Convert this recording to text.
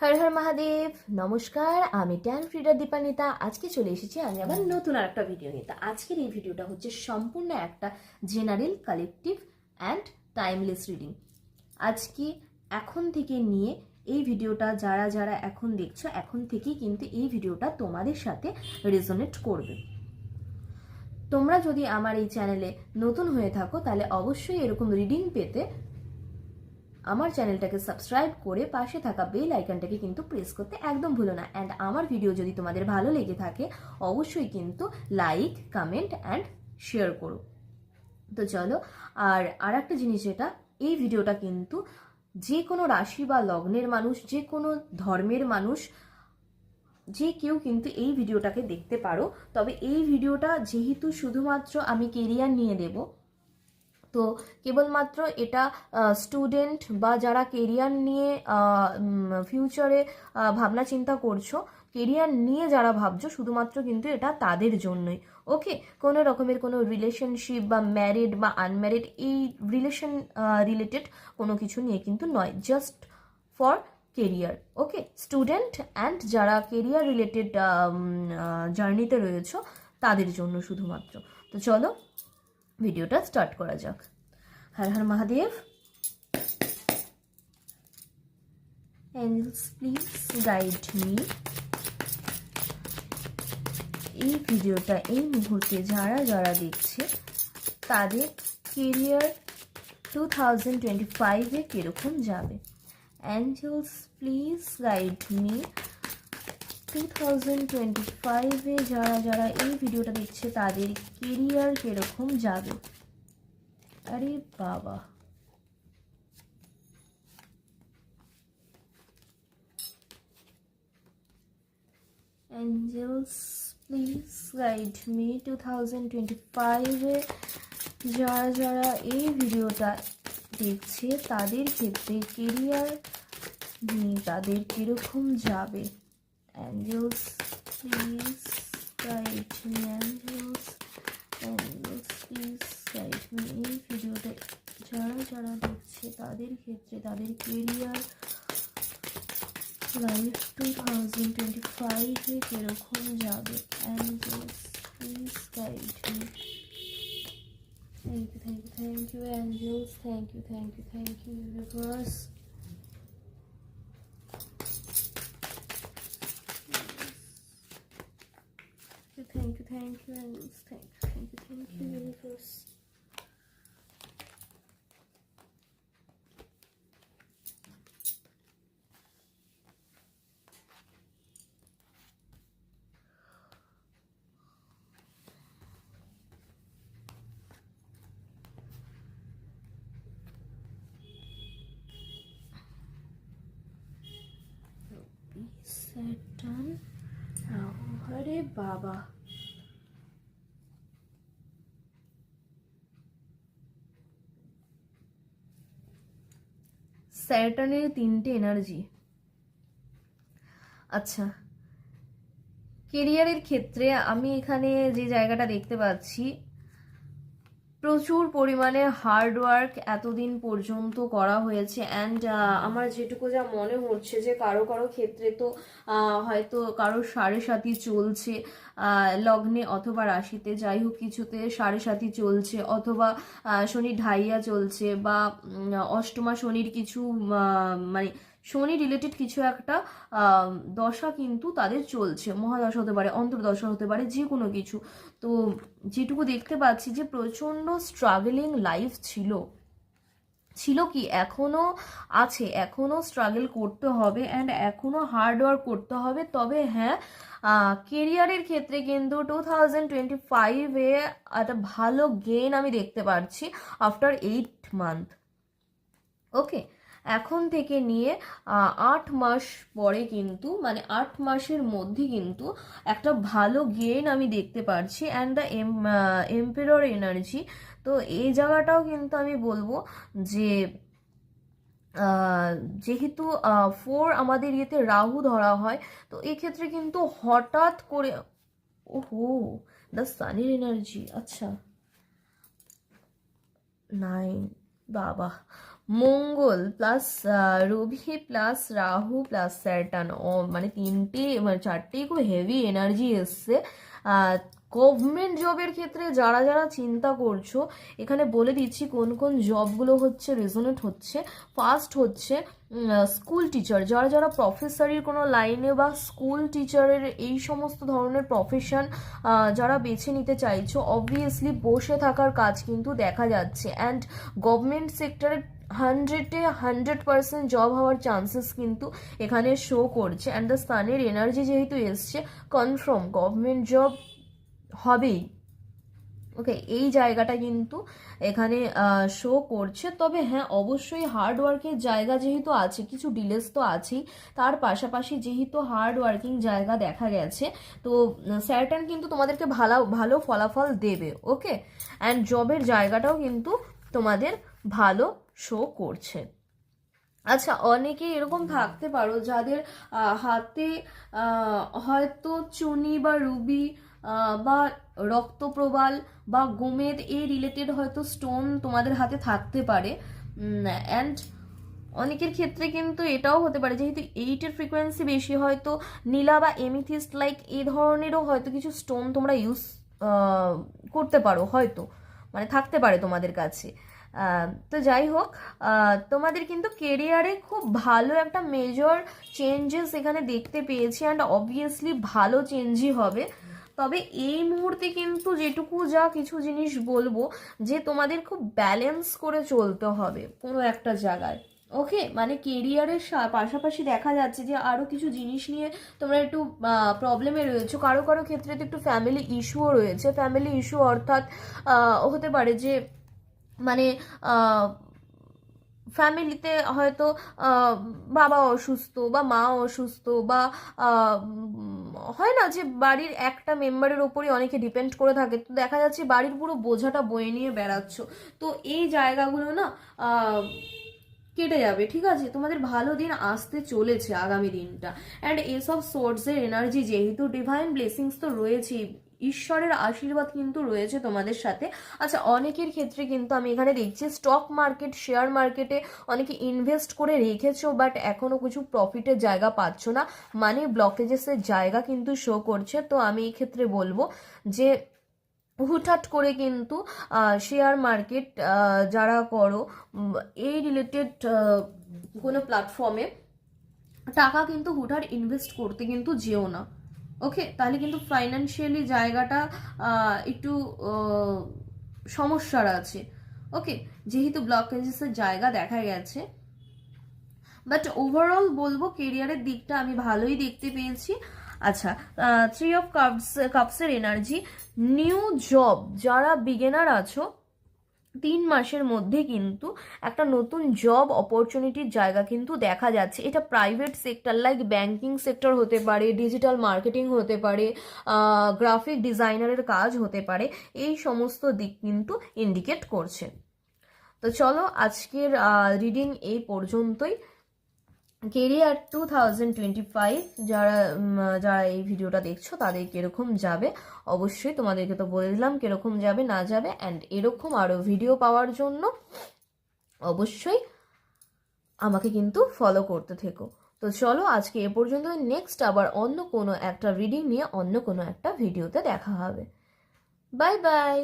হর হর মহাদেব নমস্কার আমি tan feeder Dipanita আজকে চলে এসেছি আমি আবার নতুন আর একটা ভিডিও নিতে আজকের এই ভিডিওটা হচ্ছে সম্পূর্ণ একটা general collective and timeless reading আজকে এখন থেকে নিয়ে এই ভিডিওটা যারা যারা এখন দেখছ এখন থেকেই কিন্তু এই ভিডিওটা তোমাদের সাথে রেজোনেট করবে। তোমরা যদি আমার এই চ্যানেলে নতুন হয়ে থাকো তাহলে অবশ্যই এরকম রিডিং পেতে আমার চ্যানেলটাকে সাবস্ক্রাইব করে পাশে থাকা বেল আইকনটাকে কিন্তু প্রেস করতে একদম ভুলো না। অ্যান্ড আমার ভিডিও যদি তোমাদের ভালো লেগে থাকে, অবশ্যই কিন্তু লাইক কমেন্ট অ্যান্ড শেয়ার করো। তো চলো, আর আর একটা জিনিস যেটা, এই ভিডিওটা কিন্তু যে কোনো রাশি বা লগ্নের মানুষ, যে কোনো ধর্মের মানুষ, যে কেউ কিন্তু এই ভিডিওটাকে দেখতে পারো। তবে এই ভিডিওটা যেহেতু শুধুমাত্র আমি কেরিয়ার নিয়ে দেবো তো কেবলমাত্র এটা স্টুডেন্ট বা যারা কেরিয়ার নিয়ে ফিউচারে ভাবনা চিন্তা করছ কেরিয়ার নিয়ে যারা ভাবছ, শুধুমাত্র কিন্তু এটা তাদের জন্যই। ওকে কোনো রকমের কোনো রিলেশনশিপ বা ম্যারিড বা আনম্যারিড এই রিলেশন রিলেটেড কোনো কিছু নিয়ে কিন্তু নয়। Just for career okay student and যারা কেরিয়ার রিলেটেড জার্নিতে রয়েছে, তাদের জন্য শুধুমাত্র। তো চলো ভিডিওটা স্টার্ট করা যাক। Har Har Mahadev. Angels please guide me এই ভিডিওটা, এই মুহূর্তে যারা যারা দেখছে, তাদের কেরিয়ার টু থাউজেন্ড টোয়েন্টি ফাইভে কীরকম যাবে? Angels please guide me two thousand twenty ফাইভে যারা যারা এই ভিডিওটা দেখছে, তাদের কেরিয়ার কীরকম যাবে? আরে বাবা। Angels please guide me two thousand twenty ফাইভে যারা যারা এই ভিডিওটা দেখছে, তাদের ক্ষেত্রে কেরিয়ার তাদের কীরকম যাবে? Angels please guide me angels angels please guide me এই ভিডিওটা যারা যারা দেখছে তাদের ক্ষেত্রে তাদের career life two thousand twenty ফাইভে কীরকম যাবে angels please guide me Thank you, thank you, thank you, angels. Thank you, thank you, thank you, universe. Thank you, thank you, angels. Thank you, thank you, thank you, universe. Saturn. Rahu আরে বাবা স্যাটার্নের তিনটে energy. আচ্ছা কেরিয়ারের ক্ষেত্রে আমি এখানে যে জায়গাটা দেখতে পাচ্ছি প্রচুর পরিমাণে হার্ড ওয়ার্ক এতদিন পর্যন্ত করা হয়েছে অ্যান্ড আমার যেটুকু যা মনে হচ্ছে যে কারও কারও ক্ষেত্রে তো হয়তো কারও সাড়ে সাথী চলছে লগ্নে অথবা রাশিতে যাই হোক কিছুতে সাড়ে সাথী চলছে অথবা শনি ঢাইয়া চলছে বা অষ্টমা শনির কিছু মানে শনি রিলেটেড কিছু একটা দশা কিন্তু তাদের চলছে। মহাদশা হতে পারে, অন্তর্দশা হতে পারে যে কোনো কিছু। তো যেটুকু দেখতে পাচ্ছি যে প্রচণ্ড স্ট্রাগলিং লাইফ ছিল। ছিল কি? এখনও আছে এখনও স্ট্রাগল করতে হবে অ্যান্ড এখনও হার্ড ওয়ার্ক করতে হবে। তবে হ্যাঁ কেরিয়ারের ক্ষেত্রে কিন্তু টু থাউজেন্ড টোয়েন্টি ফাইভে একটা ভালো গেইন আমি দেখতে পাচ্ছি আফটার এইট মান্থ ওকে এখন থেকে নিয়ে আট মাস পরে কিন্তু মানে আট মাসের মধ্যে কিন্তু একটা ভালো গেইন আমি দেখতে পারছি and the em emperor energy তো এই জায়গাটাও কিন্তু আমি বলব যে যেহেতু ফোর আমাদের ইয়েতে রাহু ধরা হয়, তো এক্ষেত্রে কিন্তু হঠাৎ করে, ওহো দ্য সানির এনার্জি আচ্ছা। নাইন বাবা। Mangal plus Ravi plus Rahu plus Saturn ও মানে তিনটে মানে চারটেই খুব হেভি এনার্জি এসছে। গভর্নমেন্ট জবের ক্ষেত্রে যারা যারা চিন্তা করছ, এখানে বলে দিচ্ছি কোন কোন জবগুলো হচ্ছে রেজোনেট হচ্ছে। ফার্স্ট হচ্ছে স্কুল টিচার যারা যারা প্রফেসরির কোনো লাইনে বা স্কুল টিচারের এই সমস্ত ধরনের প্রফেশন যারা বেছে নিতে চাইছো অবভিয়াসলি বসে থাকার কাজ কিন্তু দেখা যাচ্ছে। অ্যান্ড গভর্নমেন্ট সেক্টরে হান্ড্রেডে হান্ড্রেড পার্সেন্ট জব হওয়ার চান্সেস কিন্তু এখানে শো করছে। অ্যান্ড দ্য সানের এনার্জি যেহেতু এসছে কনফার্ম গভর্নমেন্ট জব হবেই। ওকে এই জায়গাটা কিন্তু এখানে শো করছে। তবে হ্যাঁ অবশ্যই হার্ড ওয়ার্কের জায়গা যেহেতু আছে, কিছু ডিলেস তো আছেই। তার পাশাপাশি যেহেতু হার্ড ওয়ার্কিং জায়গা দেখা গেছে, তো স্যাটার্ন কিন্তু তোমাদেরকে ভালো ভালো ফলাফল দেবে। ওকে অ্যান্ড জবের জায়গাটাও কিন্তু তোমাদের ভালো শো করছে। আচ্ছা অনেকে এরকম থাকতে পারো যাদের হাতে হয়তো চুনি বা রুবি বা রক্তপ্রবাল বা গোমেদ এই রিলেটেড হয়তো স্টোন তোমাদের হাতে থাকতে পারে। অ্যান্ড অনেকের ক্ষেত্রে কিন্তু এটাও হতে পারে, যেহেতু এইটের ফ্রিকোয়েন্সি বেশি, হয়তো নীলা বা এমিথিস্ট লাইক এই ধরনেরও হয়তো কিছু স্টোন তোমরা ইউজ করতে পারো, হয়তো মানে থাকতে পারে তোমাদের কাছে। তো যাই হোক তোমাদের কিন্তু কেরিয়ারে খুব ভালো একটা মেজর চেঞ্জেস এখানে দেখতে পেয়েছি অ্যান্ড অবভিয়াসলি ভালো চেঞ্জই হবে। তবে এই মুহূর্তে কিন্তু যেটুকু যা কিছু জিনিস বলব, যে তোমাদের খুব ব্যালেন্স করে চলতে হবে কোনো একটা জায়গায়। ওকে মানে কেরিয়ারের পাশাপাশি দেখা যাচ্ছে যে আরও কিছু জিনিস নিয়ে তোমরা একটু প্রবলেমে রয়েছো। কারও কারও ক্ষেত্রে তো একটু ফ্যামিলি ইস্যুও রয়েছে। ফ্যামিলি ইস্যু অর্থাৎ হতে পারে যে মানে ফ্যামিলিতে হয়তো বাবা অসুস্থ বা মা অসুস্থ বা হয় না যে বাড়ির একটা মেম্বারের ওপরই অনেকে ডিপেন্ড করে থাকে। তো দেখা যাচ্ছে বাড়ির পুরো বোঝাটা বয়ে নিয়ে বেড়াচ্ছ। তো এই জায়গাগুলো না কেটে যাবে, ঠিক আছে? তোমাদের ভালো দিন আসতে চলেছে আগামী দিনটা। অ্যান্ড এসব সোর্সের এনার্জি যেহেতু ডিভাইন ব্লেসিংস তো রয়েছেই। ঈশ্বরের আশীর্বাদ কিন্তু রয়েছে তোমাদের সাথে। আচ্ছা অনেকের ক্ষেত্রে কিন্তু আমি এখানে দেখছি স্টক মার্কেট শেয়ার মার্কেটে অনেকে ইনভেস্ট করে রেখেছো বাট এখনও কিছু প্রফিটের জায়গা পাচ্ছ না। মানে ব্লকেজেসের জায়গা কিন্তু শো করছে। তো আমি এই ক্ষেত্রে বলব যে, হুটহাট করে কিন্তু শেয়ার মার্কেট যারা করো এই রিলেটেড কোনো প্ল্যাটফর্মে টাকা কিন্তু হুটহাট ইনভেস্ট করতে কিন্তু যেও না। ওকে তাহলে কিন্তু ফাইন্যান্সিয়ালি জায়গাটা একটু সমস্যার আছে। ওকে যেহেতু ব্লকেজেসের জায়গা দেখা গেছে বাট ওভারঅল বলব কেরিয়ারের দিকটা আমি ভালোই দেখতে পেয়েছি। আচ্ছা থ্রি অফ কাপস কাপসের এনার্জি নিউ জব যারা বিগেনার আছো তিন মাসের মধ্যে কিন্তু একটা নতুন জব অপরচুনিটির জায়গা কিন্তু দেখা যাচ্ছে। এটা private sector like banking sector হতে পারে ডিজিটাল মার্কেটিং হতে পারে গ্রাফিক ডিজাইনারের কাজ হতে পারে, এই সমস্ত দিক কিন্তু ইন্ডিকেট করছে। তো চলো আজকের রিডিং এই পর্যন্তই। Career two thousand twenty five যারা যারা এই ভিডিওটা দেখছ, তাদের কীরকম যাবে? অবশ্যই তোমাদেরকে তো বলে দিলাম কীরকম যাবে, না যাবে অ্যান্ড এরকম আরও ভিডিও পাওয়ার জন্য অবশ্যই আমাকে কিন্তু ফলো করতে থেকো। তো চলো আজকে এ পর্যন্ত নেক্সট আবার অন্য কোনো একটা রিডিং নিয়ে অন্য কোনো একটা ভিডিওতে দেখা হবে। Bye bye